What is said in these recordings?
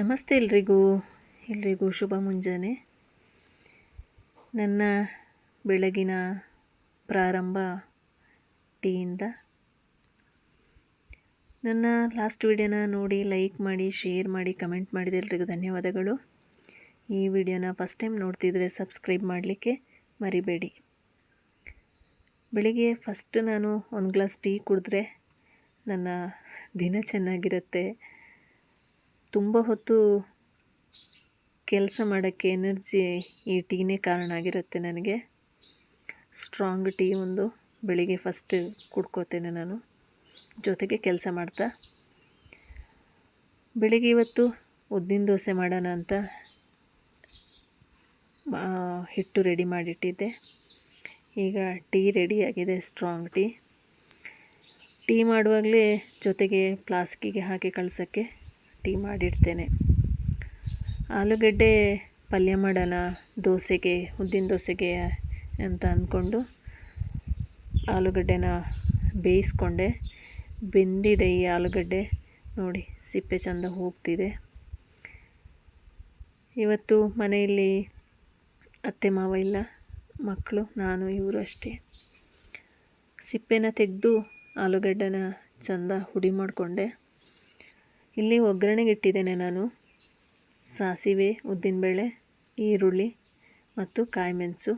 ನಮಸ್ತೆ ಎಲ್ರಿಗೂ. ಎಲ್ರಿಗೂ ಶುಭ ಮುಂಜಾನೆ. ನನ್ನ ಬೆಳಗಿನ ಪ್ರಾರಂಭ ಟೀಯಿಂದ. ನನ್ನ ಲಾಸ್ಟ್ ವಿಡಿಯೋನ ನೋಡಿ ಲೈಕ್ ಮಾಡಿ, ಶೇರ್ ಮಾಡಿ, ಕಮೆಂಟ್ ಮಾಡಿದ ಎಲ್ರಿಗೂ ಧನ್ಯವಾದಗಳು. ಈ ವಿಡಿಯೋನ ಫಸ್ಟ್ ಟೈಮ್ ನೋಡ್ತಿದ್ರೆ ಸಬ್ಸ್ಕ್ರೈಬ್ ಮಾಡಲಿಕ್ಕೆ ಮರಿಬೇಡಿ. ಬೆಳಿಗ್ಗೆ ಫಸ್ಟ್ ನಾನು ಒಂದು ಗ್ಲಾಸ್ ಟೀ ಕುಡಿದ್ರೆ ನನ್ನ ದಿನ ಚೆನ್ನಾಗಿರುತ್ತೆ. ತುಂಬ ಹೊತ್ತು ಕೆಲಸ ಮಾಡೋಕ್ಕೆ ಎನರ್ಜಿ ಈ ಟೀನೇ ಕಾರಣ ಆಗಿರುತ್ತೆ ನನಗೆ. ಸ್ಟ್ರಾಂಗ್ ಟೀ ಒಂದು ಬೆಳಿಗ್ಗೆ ಫಸ್ಟ್ ಕುಡ್ಕೋತೇನೆ ನಾನು. ಜೊತೆಗೆ ಕೆಲಸ ಮಾಡ್ತಾ. ಬೆಳಿಗ್ಗೆ ಇವತ್ತು ಉದ್ದಿನ ದೋಸೆ ಮಾಡೋಣ ಅಂತ ಹಿಟ್ಟು ರೆಡಿ ಮಾಡಿಟ್ಟಿದ್ದೆ. ಈಗ ಟೀ ರೆಡಿಯಾಗಿದೆ ಸ್ಟ್ರಾಂಗ್ ಟೀ. ಟೀ ಮಾಡುವಾಗಲೇ ಜೊತೆಗೆ ಪ್ಲಾಸ್ಕಿಗೆ ಹಾಕಿ ಕಳ್ಸೋಕ್ಕೆ ಟೀ ಮಾಡಿಡ್ತೇನೆ ಆಲೂಗಡ್ಡೆ ಪಲ್ಯ ಮಾಡೋಣ, ದೋಸೆಗೆ, ಉದ್ದಿನ ದೋಸೆಗೆ ಅಂತ ಅಂದ್ಕೊಂಡು ಆಲೂಗಡ್ಡೆನ ಬೇಯಿಸ್ಕೊಂಡೆ. ಬೆಂದಿದೆ ಈ ಆಲೂಗಡ್ಡೆ. ನೋಡಿ, ಸಿಪ್ಪೆ ಚೆಂದ ಹೋಗ್ತಿದೆ. ಇವತ್ತು ಮನೆಯಲ್ಲಿ ಅತ್ತೆ ಮಾವ ಇಲ್ಲ, ಮಕ್ಕಳು, ನಾನು, ಇವರು ಅಷ್ಟೇ. ಸಿಪ್ಪೆನ ತೆಗೆದು ಆಲೂಗಡ್ಡೆನ ಚಂದ ಹುಡಿ ಮಾಡಿಕೊಂಡೆ. ಇಲ್ಲಿ ಒಗ್ಗರಣೆಗೆ ಇಟ್ಟಿದ್ದೇನೆ ನಾನು ಸಾಸಿವೆ ಉದ್ದಿನಬೇಳೆ ಈರುಳ್ಳಿ ಮತ್ತು ಕಾಯಿ ಮೆಣಸು.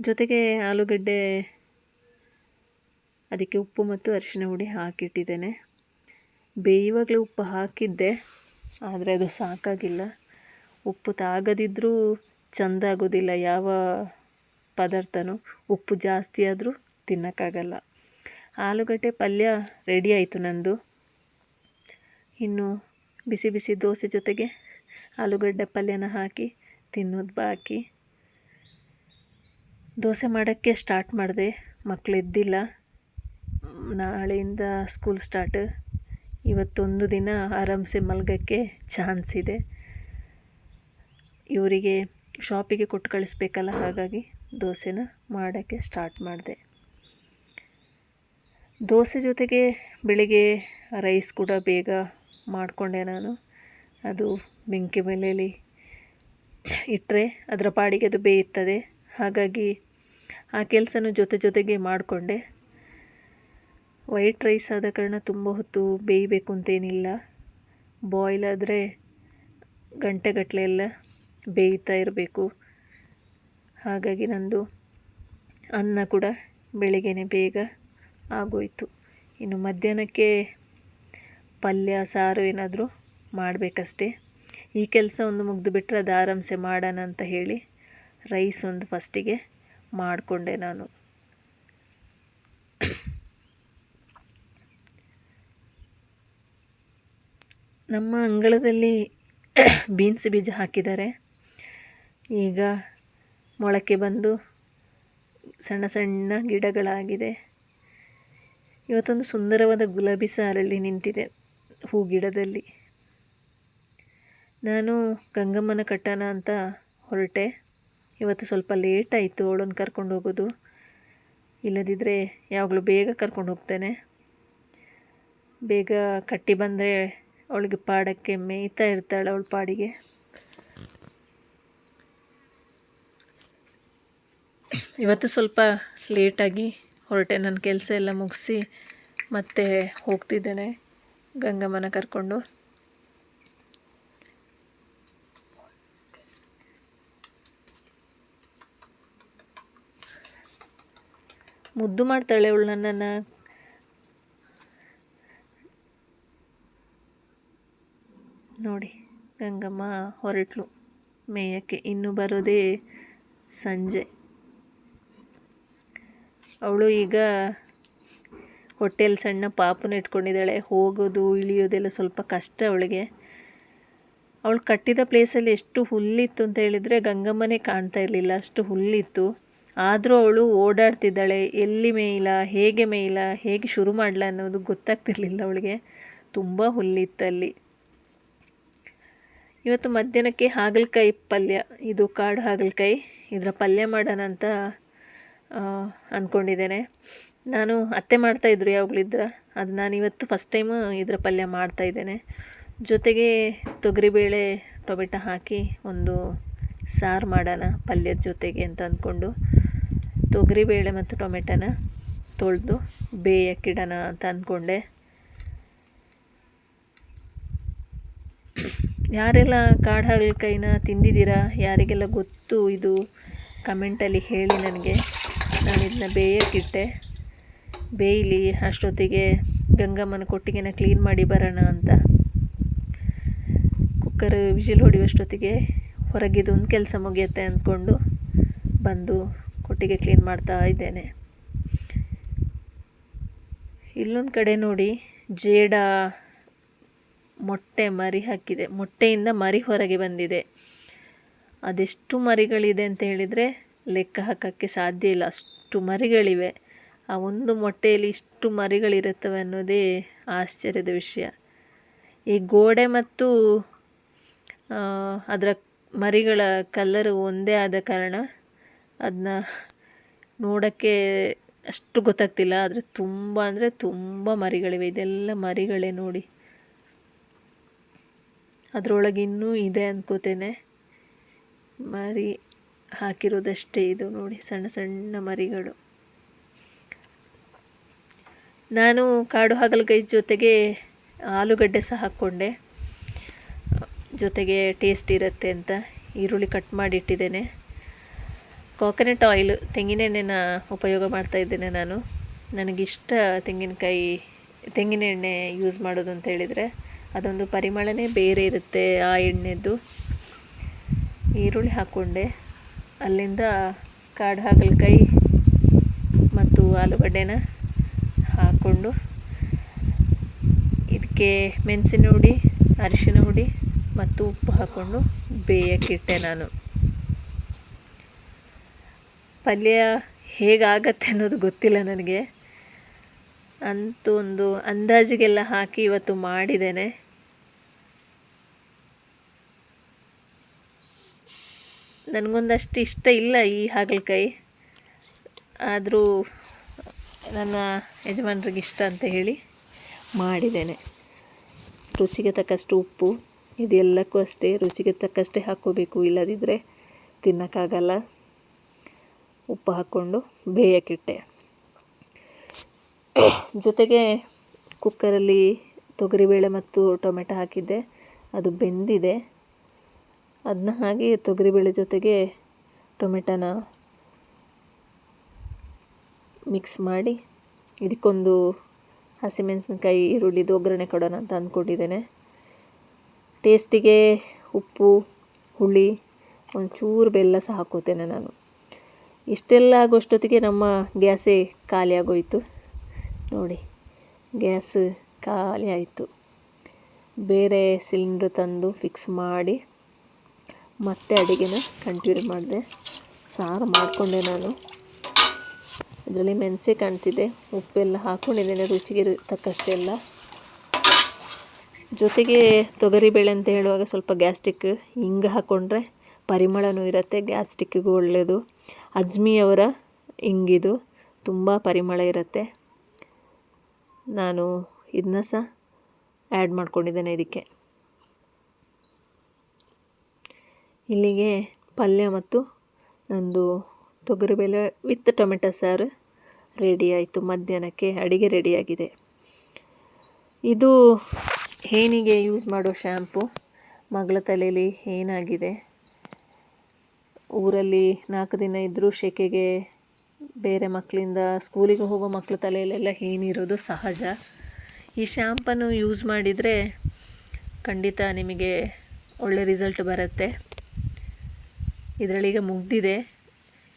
ಜೊತೆಗೆ ಆಲೂಗಡ್ಡೆ, ಅದಕ್ಕೆ ಉಪ್ಪು ಮತ್ತು ಅರಿಶಿನ ಹುಡಿ ಹಾಕಿಟ್ಟಿದ್ದೇನೆ. ಬೇಯುವಾಗಲೇ ಉಪ್ಪು ಹಾಕಿದ್ದೆ, ಆದರೆ ಅದು ಸಾಕಾಗಿಲ್ಲ. ಉಪ್ಪು ತಾಗದಿದ್ದರೂ ಚೆಂದ ಆಗೋದಿಲ್ಲ, ಯಾವ ಪದಾರ್ಥನೂ ಉಪ್ಪು ಜಾಸ್ತಿ ಆದರೂ ತಿನ್ನೋಕ್ಕಾಗಲ್ಲ. ಆಲೂಗಡ್ಡೆ ಪಲ್ಯ ರೆಡಿ ಆಯಿತು ನಂದು. ಇನ್ನು ಬಿಸಿ ಬಿಸಿ ದೋಸೆ ಜೊತೆಗೆ ಆಲೂಗಡ್ಡೆ ಪಲ್ಯನ ಹಾಕಿ ತಿನ್ನೋದು ಬಾಕಿ. ದೋಸೆ ಮಾಡೋಕ್ಕೆ ಸ್ಟಾರ್ಟ್ ಮಾಡಿದೆ. ಮಕ್ಕಳು ಎದ್ದಿಲ್ಲ. ನಾಳೆಯಿಂದ ಸ್ಕೂಲ್ ಸ್ಟಾರ್ಟ್ ಇವತ್ತೊಂದು ದಿನ ಆರಾಮ್ಸೆ ಮಲಗೋಕ್ಕೆ ಚಾನ್ಸ್ ಇದೆ. ಇವರಿಗೆ ಶಾಪಿಗೆ ಕೊಟ್ಟು ಕಳಿಸ್ಬೇಕಲ್ಲ, ಹಾಗಾಗಿ ದೋಸೆನ ಮಾಡೋಕ್ಕೆ ಸ್ಟಾರ್ಟ್ ಮಾಡಿದೆ. ದೋಸೆ ಜೊತೆಗೆ ಬೆಳಿಗ್ಗೆ ರೈಸ್ ಕೂಡ ಬೇಗ ಮಾಡಿಕೊಂಡೆ ನಾನು. ಅದು ಬೆಂಕಿ ಮೇಲೆಯಲ್ಲಿ ಇಟ್ಟರೆ ಅದರ ಪಾಡಿಗೆ ಅದು ಬೇಯುತ್ತದೆ. ಹಾಗಾಗಿ ಆ ಕೆಲಸನೂ ಜೊತೆ ಜೊತೆಗೆ ಮಾಡಿಕೊಂಡೆ. ವೈಟ್ ರೈಸ್ ಆದ ಕಾರಣ ತುಂಬ ಹೊತ್ತು ಬೇಯಬೇಕು ಅಂತೇನಿಲ್ಲ. ಬಾಯ್ಲ್ ಆದರೆ ಗಂಟೆಗಟ್ಟಲೆ ಎಲ್ಲ ಬೇಯ್ತಾ ಇರಬೇಕು. ಹಾಗಾಗಿ ನಂದು ಅನ್ನ ಕೂಡ ಬೆಳಿಗ್ಗೆ ಬೇಗ ಆಗೋಯಿತು. ಇನ್ನು ಮಧ್ಯಾಹ್ನಕ್ಕೆ ಪಲ್ಯ, ಸಾರು ಏನಾದರೂ ಮಾಡಬೇಕಷ್ಟೇ. ಈ ಕೆಲಸ ಒಂದು ಮುಗಿದು ಬಿಟ್ಟರೆ ಅದು ಆರಾಮ್ಸೆ ಮಾಡೋಣ ಅಂತ ಹೇಳಿ ರೈಸ್ ಒಂದು ಫಸ್ಟಿಗೆ ಮಾಡಿಕೊಂಡೆ ನಾನು. ನಮ್ಮ ಅಂಗಳದಲ್ಲಿ ಬೀನ್ಸ್ ಬೀಜ ಹಾಕಿದ್ದಾರೆ. ಈಗ ಮೊಳಕೆ ಬಂದು ಸಣ್ಣ ಸಣ್ಣ ಗಿಡಗಳಾಗಿದೆ. ಇವತ್ತೊಂದು ಸುಂದರವಾದ ಗುಲಾಬಿ ಸಾರಲ್ಲಿ ನಿಂತಿದೆ. ಹೂ ಗಿಡದಲ್ಲಿ ನಾನು ಗಂಗಮ್ಮನ ಕಟ್ಟಣ ಅಂತ ಹೊರಟೆ. ಇವತ್ತು ಸ್ವಲ್ಪ ಲೇಟ್ ಆಯಿತು, ಅವಳನ್ನು ಕರ್ಕೊಂಡು ಹೋಗೋದು. ಇಲ್ಲದಿದ್ದರೆ ಯಾವಾಗಲೂ ಬೇಗ ಕರ್ಕೊಂಡು ಹೋಗ್ತೇನೆ. ಬೇಗ ಕಟ್ಟಿ ಬಂದರೆ ಅವಳಿಗೆ ಪಾಡಕ್ಕೆ ಮೇಯ್ತಾ ಇರ್ತಾಳೆ ಅವಳ ಪಾಡಿಗೆ. ಇವತ್ತು ಸ್ವಲ್ಪ ಲೇಟಾಗಿ ಹೊರಟೆ. ನನ್ನ ಕೆಲಸ ಎಲ್ಲ ಮುಗಿಸಿ ಮತ್ತೆ ಹೋಗ್ತಿದ್ದೇನೆ. ಗಂಗಮ್ಮನ ಕರ್ಕೊಂಡು. ಮುದ್ದು ಮಾಡ್ತಾಳೆ ಅವಳು ನನ್ನನ್ನು. ನೋಡಿ, ಗಂಗಮ್ಮ ಹೊರಟ್ಲು. ಮೇಯಕ್ಕೆ ಇನ್ನು ಬರೋದೇ ಸಂಜೆ. ಅವಳು ಈಗ ಹೊಟ್ಟೆಯಲ್ಲಿ ಸಣ್ಣ ಪಾಪನ ಇಟ್ಕೊಂಡಿದ್ದಾಳೆ. ಹೋಗೋದು ಇಳಿಯೋದೆಲ್ಲ ಸ್ವಲ್ಪ ಕಷ್ಟ ಅವಳಿಗೆ. ಅವಳು ಕಟ್ಟಿದ ಪ್ಲೇಸಲ್ಲಿ ಎಷ್ಟು ಹುಲ್ಲಿತ್ತು ಅಂತ ಹೇಳಿದರೆ ಗಂಗಮ್ಮನೇ ಕಾಣ್ತಾ ಇರಲಿಲ್ಲ. ಅಷ್ಟು ಹುಲ್ಲಿತ್ತು. ಆದರೂ ಅವಳು ಓಡಾಡ್ತಿದ್ದಾಳೆ. ಎಲ್ಲಿ ಮೇಯಿಲ್ಲ, ಹೇಗೆ ಮೇಯಿಲ್ಲ, ಹೇಗೆ ಶುರು ಮಾಡಲ ಅನ್ನೋದು ಗೊತ್ತಾಗ್ತಿರ್ಲಿಲ್ಲ ಅವಳಿಗೆ. ತುಂಬ ಹುಲ್ಲಿತ್ತಲ್ಲಿ ಇವತ್ತು ಮಧ್ಯಾಹ್ನಕ್ಕೆ ಹಾಗಲಕಾಯಿ ಪಲ್ಯ. ಇದು ಕಾಡು ಹಾಗಲಕಾಯಿ. ಇದರ ಪಲ್ಯ ಮಾಡೋಣ ಅಂತ ಅಂದ್ಕೊಂಡಿದ್ದೇನೆ ನಾನು ಅತ್ತೆ ಮಾಡ್ತಾಯಿದ್ರು ಯಾವಾಗಲಿದ್ರ ಅದು ನಾನು ಇವತ್ತು ಫಸ್ಟ್ ಟೈಮು ಇದರ ಪಲ್ಯ ಮಾಡ್ತಾಯಿದ್ದೇನೆ ಜೊತೆಗೆ ತೊಗರಿಬೇಳೆ, ಟೊಮೆಟೊ ಹಾಕಿ ಒಂದು ಸಾರು ಮಾಡೋಣ ಪಲ್ಯದ ಜೊತೆಗೆ ಅಂತ ಅಂದ್ಕೊಂಡು ತೊಗರಿಬೇಳೆ ಮತ್ತು ಟೊಮೆಟೊನ ತೊಳೆದು ಬೇಯಕ್ಕಿಡೋಣ ಅಂತ ಅಂದ್ಕೊಂಡೆ ಯಾರೆಲ್ಲ ಕಾಡು ಹಾಗಲಕಾಯಿನ ತಿಂದಿದ್ದೀರಾ, ಯಾರಿಗೆಲ್ಲ ಗೊತ್ತು ಇದು? ಕಮೆಂಟಲ್ಲಿ ಹೇಳಿ ನನಗೆ. ನಾನು ಇದನ್ನ ಬೇಯಕ್ಕಿಟ್ಟೆ. ಬೇಯಲಿ, ಅಷ್ಟೊತ್ತಿಗೆ ಗಂಗಮ್ಮನ ಕೊಟ್ಟಿಗೆನ ಕ್ಲೀನ್ ಮಾಡಿ ಬರೋಣ ಅಂತ. ಕುಕ್ಕರ್ ವಿಜಿಲ್ ಹೊಡೆಯುವಷ್ಟೊತ್ತಿಗೆ ಹೊರಗಿದೊಂದು ಕೆಲಸ ಮುಗಿಯುತ್ತೆ ಅಂದ್ಕೊಂಡು ಬಂದು ಕೊಟ್ಟಿಗೆ ಕ್ಲೀನ್ ಮಾಡ್ತಾ ಇದ್ದೇನೆ. ಇಲ್ಲೊಂದು ಕಡೆ ನೋಡಿ ಜೇಡ ಮೊಟ್ಟೆ ಮರಿ ಹಾಕಿದೆ. ಮೊಟ್ಟೆಯಿಂದ ಮರಿ ಹೊರಗೆ ಬಂದಿದೆ. ಅದೆಷ್ಟು ಮರಿಗಳಿದೆ ಅಂತ ಹೇಳಿದರೆ ಲೆಕ್ಕ ಹಾಕೋಕ್ಕೆ ಸಾಧ್ಯ ಇಲ್ಲ. ಅಷ್ಟು ಮರಿಗಳಿವೆ. ಆ ಒಂದು ಮೊಟ್ಟೆಯಲ್ಲಿ ಇಷ್ಟು ಮರಿಗಳಿರುತ್ತವೆ ಅನ್ನೋದೇ ಆಶ್ಚರ್ಯದ ವಿಷಯ. ಈ ಗೋಡೆ ಮತ್ತು ಅದರ ಮರಿಗಳ ಕಲ್ಲರು ಒಂದೇ ಆದ ಕಾರಣ ಅದನ್ನ ನೋಡೋಕ್ಕೆ ಅಷ್ಟು ಗೊತ್ತಾಗ್ತಿಲ್ಲ. ಆದರೆ ತುಂಬ ಅಂದರೆ ತುಂಬ ಮರಿಗಳಿವೆ. ಇದೆಲ್ಲ ಮರಿಗಳೇ ನೋಡಿ. ಅದರೊಳಗೆ ಇನ್ನೂ ಇದೆ ಅಂದ್ಕೋತೇನೆ ಮರಿ ಹಾಕಿರೋದಷ್ಟೇ ಇದು ನೋಡಿ. ಸಣ್ಣ ಸಣ್ಣ ಮರಿಗಳು. ನಾನು ಕಾಡು ಹಾಗಲಕಾಯಿ ಜೊತೆಗೆ ಆಲೂಗಡ್ಡೆ ಸಹ ಹಾಕ್ಕೊಂಡೆ. ಜೊತೆಗೆ ಟೇಸ್ಟ್ ಇರುತ್ತೆ ಅಂತ ಈರುಳ್ಳಿ ಕಟ್ ಮಾಡಿ ಇಟ್ಟಿದ್ದೇನೆ. ಕೋಕೋನಟ್ ಆಯಿಲ್ ತೆಂಗಿನೆಣ್ಣೆನ ಉಪಯೋಗ ಮಾಡ್ತಾ ಇದ್ದೇನೆ ನಾನು. ನನಗಿಷ್ಟ ತೆಂಗಿನಕಾಯಿ, ತೆಂಗಿನ ಎಣ್ಣೆ ಯೂಸ್ ಮಾಡೋದು ಅಂತ ಹೇಳಿದರೆ ಅದೊಂದು ಪರಿಮಳನೇ ಬೇರೆ ಇರುತ್ತೆ ಆ ಎಣ್ಣೆದ್ದು. ಈರುಳ್ಳಿ ಹಾಕ್ಕೊಂಡೆ. ಅಲ್ಲಿಂದ ಕಾಡು ಹಾಗಲಕಾಯಿ ಮತ್ತು ಆಲೂಗಡ್ಡೆನ ಹಾಕ್ಕೊಂಡು ಇದಕ್ಕೆ ಮೆಣಸಿನ ಹುಡಿ, ಅರಿಶಿನ ಹುಡಿ ಮತ್ತು ಉಪ್ಪು ಹಾಕ್ಕೊಂಡು ಬೇಯಕ್ಕಿಟ್ಟೆ ನಾನು. ಪಲ್ಯ ಹೇಗಾಗತ್ತೆ ಅನ್ನೋದು ಗೊತ್ತಿಲ್ಲ ನನಗೆ. ಅಂತೂ ಒಂದು ಅಂದಾಜಿಗೆಲ್ಲ ಹಾಕಿ ಇವತ್ತು ಮಾಡಿದ್ದೇನೆ. ನನಗೊಂದಷ್ಟು ಇಷ್ಟ ಇಲ್ಲ ಈ ಹಾಗಲಕಾಯಿ. ಆದರೂ ನನ್ನ ಯಜಮಾನ್ರಿಗೆ ಇಷ್ಟ ಅಂತ ಹೇಳಿ ಮಾಡಿದ್ದೇನೆ. ರುಚಿಗೆ ತಕ್ಕಷ್ಟು ಉಪ್ಪು, ಇದೆಲ್ಲಕ್ಕೂ ಅಷ್ಟೇ ರುಚಿಗೆ ತಕ್ಕಷ್ಟೇ ಹಾಕ್ಕೋಬೇಕು. ಇಲ್ಲದಿದ್ದರೆ ತಿನ್ನೋಕ್ಕಾಗಲ್ಲ. ಉಪ್ಪು ಹಾಕ್ಕೊಂಡು ಬೇಯಕ್ಕಿಟ್ಟೆ ಜೊತೆಗೆ ಕುಕ್ಕರಲ್ಲಿ ತೊಗರಿಬೇಳೆ ಮತ್ತು ಟೊಮೆಟೊ ಹಾಕಿದ್ದೆ. ಅದು ಬೆಂದಿದೆ. ಅದನ್ನ ಹಾಗೆ ತೊಗರಿಬೇಳೆ ಜೊತೆಗೆ ಟೊಮೆಟೊನ ಮಿಕ್ಸ್ ಮಾಡಿ ಇದಕ್ಕೊಂದು ಹಸಿಮೆಣಸಿನ್ಕಾಯಿ ಈರುಳ್ಳಿದು ಒಗ್ಗರಣೆ ಕೊಡೋಣ ಅಂತ ಅಂದ್ಕೊಂಡಿದ್ದೇನೆ. ಟೇಸ್ಟಿಗೆ ಉಪ್ಪು, ಹುಳಿ, ಒಂಚೂರು ಬೆಲ್ಲ ಸಹ ಹಾಕೋತೇನೆ ನಾನು. ಇಷ್ಟೆಲ್ಲ ಆಗೋಷ್ಟೊತ್ತಿಗೆ ನಮ್ಮ ಗ್ಯಾಸೇ ಖಾಲಿ ಆಗೋಯಿತು ನೋಡಿ, ಗ್ಯಾಸ್ ಖಾಲಿ ಆಯಿತು. ಬೇರೆ ಸಿಲಿಂಡ್ರ್ ತಂದು ಫಿಕ್ಸ್ ಮಾಡಿ ಮತ್ತೆ ಅಡುಗೆನ ಕಂಟಿನ್ಯೂ ಮಾಡಿದೆ. ಸಾರು ಮಾಡಿಕೊಂಡೆ ನಾನು. ಇದರಲ್ಲಿ ಮೆಣಸೆ ಕಾಣ್ತಿದೆ, ಉಪ್ಪೆಲ್ಲ ಹಾಕ್ಕೊಂಡಿದ್ದೇನೆ ರುಚಿಗೆ ತಕ್ಕಷ್ಟೆಲ್ಲ. ಜೊತೆಗೆ ತೊಗರಿಬೇಳೆ ಅಂತ ಹೇಳುವಾಗ ಸ್ವಲ್ಪ ಗ್ಯಾಸ್ಟಿಕ್ ಹಿಂಗೆ ಹಾಕ್ಕೊಂಡ್ರೆ ಪರಿಮಳನೂ ಇರುತ್ತೆ ಗ್ಯಾಸ್ಟಿಕ್ಕಿಗೂ ಒಳ್ಳೆಯದು ಅಜ್ಮಿಯವರ ಹಿಂಗಿದು ತುಂಬ ಪರಿಮಳ ಇರುತ್ತೆ. ನಾನು ಇದನ್ನ ಸಹ ಆ್ಯಡ್ ಮಾಡ್ಕೊಂಡಿದ್ದೇನೆ ಇದಕ್ಕೆ. ಇಲ್ಲಿಗೆ ಪಲ್ಯ ಮತ್ತು ನಂದು ತೊಗರಿಬೇಳೆ ವಿತ್ ಟೊಮೆಟೊ ಸಾರು. ರೆಡಿ ಆಯಿತು. ಮಧ್ಯಾಹ್ನಕ್ಕೆ ಅಡಿಗೆ ರೆಡಿಯಾಗಿದೆ ಇದು ಹೇನಿಗೆ ಯೂಸ್ ಮಾಡೋ ಶ್ಯಾಂಪು ಮಗಳ ತಲೆಯಲ್ಲಿ ಏನಾಗಿದೆ? ಊರಲ್ಲಿ ನಾಲ್ಕು ದಿನ ಇದ್ದರೂ ಶೆಕೆಗೆ ಬೇರೆ ಮಕ್ಕಳಿಂದ ಸ್ಕೂಲಿಗೆ ಹೋಗೋ ಮಕ್ಕಳ ತಲೆಯಲ್ಲೆಲ್ಲ ಏನಿರೋದು ಸಹಜ. ಈ ಶ್ಯಾಂಪನ್ನು ಯೂಸ್ ಮಾಡಿದರೆ ಖಂಡಿತ ನಿಮಗೆ ಒಳ್ಳೆ ರಿಸಲ್ಟ್ ಬರುತ್ತೆ. ಇದರಲ್ಲೀಗ ಮುಗ್ದಿದೆ.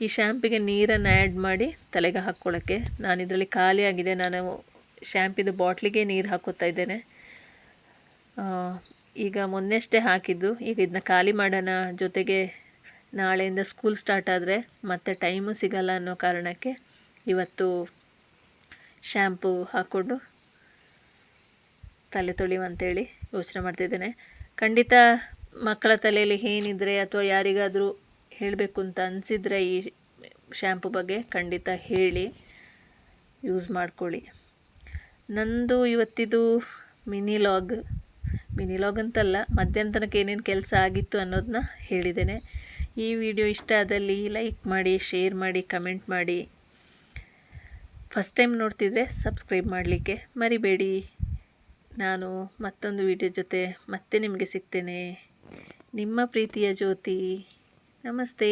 ಈ ಶ್ಯಾಂಪಿಗೆ ನೀರನ್ನು ಆ್ಯಡ್ ಮಾಡಿ ತಲೆಗೆ ಹಾಕ್ಕೊಳ್ಳೋಕ್ಕೆ ನಾನು ಇದರಲ್ಲಿ ಖಾಲಿಯಾಗಿದೆ ನಾನು ಶ್ಯಾಂಪಿದು ಬಾಟ್ಲಿಗೆ ನೀರು ಹಾಕೋತಾ ಇದ್ದೇನೆ. ಈಗ ಮೊನ್ನೆಷ್ಟೇ ಹಾಕಿದ್ದು. ಈಗ ಇದನ್ನ ಖಾಲಿ ಮಾಡೋಣ ಜೊತೆಗೆ ನಾಳೆಯಿಂದ ಸ್ಕೂಲ್ ಸ್ಟಾರ್ಟ್ ಆದರೆ ಮತ್ತೆ ಟೈಮು ಸಿಗಲ್ಲ ಅನ್ನೋ ಕಾರಣಕ್ಕೆ ಇವತ್ತು ಶ್ಯಾಂಪು ಹಾಕ್ಕೊಂಡು ತಲೆ ತೊಳಿವಂತೇಳಿ ಯೋಚನೆ ಮಾಡ್ತಿದ್ದೇನೆ ಖಂಡಿತ ಮಕ್ಕಳ ತಲೆಯಲ್ಲಿ ಏನಿದ್ರೆ ಅಥವಾ ಯಾರಿಗಾದರೂ ಹೇಳಬೇಕು ಅಂತ ಅನಿಸಿದ್ರೆ ಈ ಶ್ಯಾಂಪು ಬಗ್ಗೆ ಖಂಡಿತ ಹೇಳಿ ಯೂಸ್ ಮಾಡ್ಕೊಳ್ಳಿ. ನಂದು ಇವತ್ತಿದು ಮಿನಿ ಲಾಗ್ ಮಿನಿ ಲಾಗ್ ಅಂತಲ್ಲ ಮಧ್ಯಾಹ್ನ ತನಕ ಏನೇನು ಕೆಲಸ ಆಗಿತ್ತು ಅನ್ನೋದನ್ನ ಹೇಳಿದ್ದೇನೆ. ಈ ವಿಡಿಯೋ ಇಷ್ಟ ಆದಲ್ಲಿ ಲೈಕ್ ಮಾಡಿ ಶೇರ್ ಮಾಡಿ ಕಮೆಂಟ್ ಮಾಡಿ. ಫಸ್ಟ್ ಟೈಮ್ ನೋಡ್ತಿದ್ರೆ ಸಬ್ಸ್ಕ್ರೈಬ್ ಮಾಡಲಿಕ್ಕೆ ಮರಿಬೇಡಿ. ನಾನು ಮತ್ತೊಂದು ವಿಡಿಯೋ ಜೊತೆ ಮತ್ತೆ ನಿಮಗೆ ಸಿಗ್ತೇನೆ. ನಿಮ್ಮ ಪ್ರೀತಿಯ ಜ್ಯೋತಿ. ನಮಸ್ತೆ.